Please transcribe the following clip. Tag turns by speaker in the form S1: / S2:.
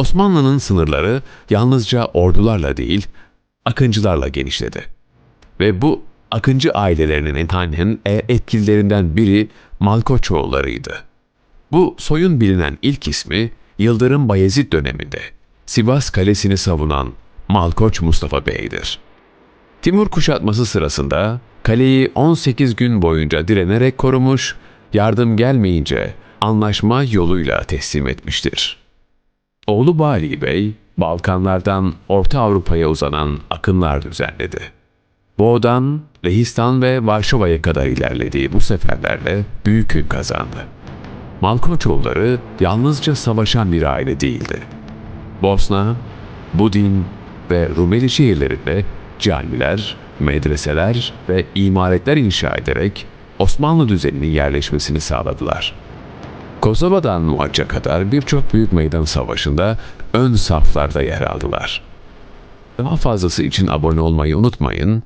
S1: Osmanlı'nın sınırları yalnızca ordularla değil, akıncılarla genişledi. Ve bu akıncı ailelerinin etanin etkililerinden biri Malkoçoğullarıydı. Bu soyun bilinen ilk ismi Yıldırım Bayezid döneminde Sivas Kalesi'ni savunan Malkoç Mustafa Bey'dir. Timur kuşatması sırasında kaleyi 18 gün boyunca direnerek korumuş, yardım gelmeyince anlaşma yoluyla teslim etmiştir. Oğlu Bali Bey, Balkanlardan Orta Avrupa'ya uzanan akınlar düzenledi. Boğdan, Lehistan ve Varşova'ya kadar ilerlediği bu seferlerle büyük ün kazandı. Malkoçoğulları yalnızca savaşan bir aile değildi. Bosna, Budin ve Rumeli şehirlerinde camiler, medreseler ve imaretler inşa ederek Osmanlı düzeninin yerleşmesini sağladılar. Kosova'dan Muhac'a kadar birçok büyük meydan savaşında ön saflarda yer aldılar. Daha fazlası için abone olmayı unutmayın